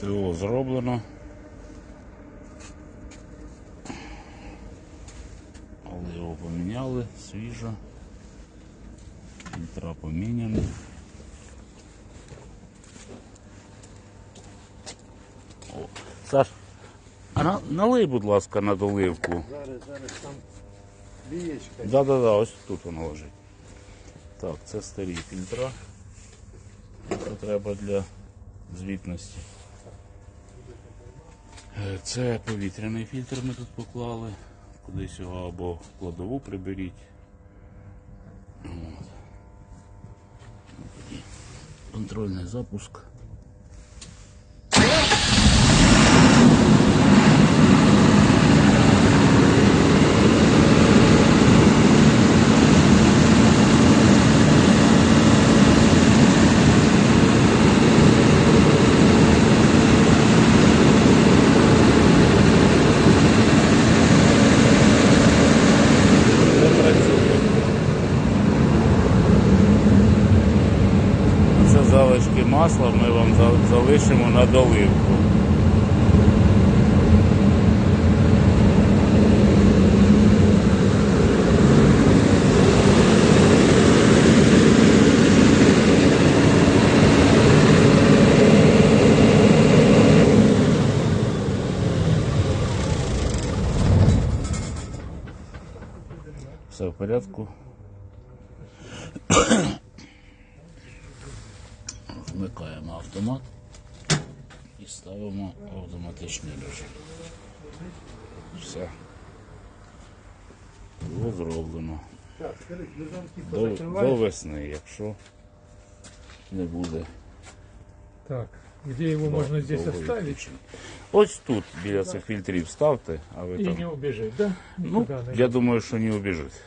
ТО зроблено. Але його поміняли свіжо. Фільтра поміняні. О, Саш, а на, налий, будь ласка, на доливку. Зараз, зараз там лієчка. Да, да, да, ось тут воно лежить. Так, це старі фільтра. Це треба для звітності. Е, Це повітряний фільтр ми тут поклали. Кудись його або в кладову приберіть. Контрольний запуск. Це працює. Це залишки масла ми вам залишимо на доливку. Все в порядку. Вмикаємо автомат і ставимо автоматичний режим. Все. Було зроблено. До, до весни, якщо не буде. Так, где его можно здесь довго оставить. Ось тут біля цих фільтрів ставте, а ви и там. не убежит, да? Ну, Никуда, я думаю, що не убіжить.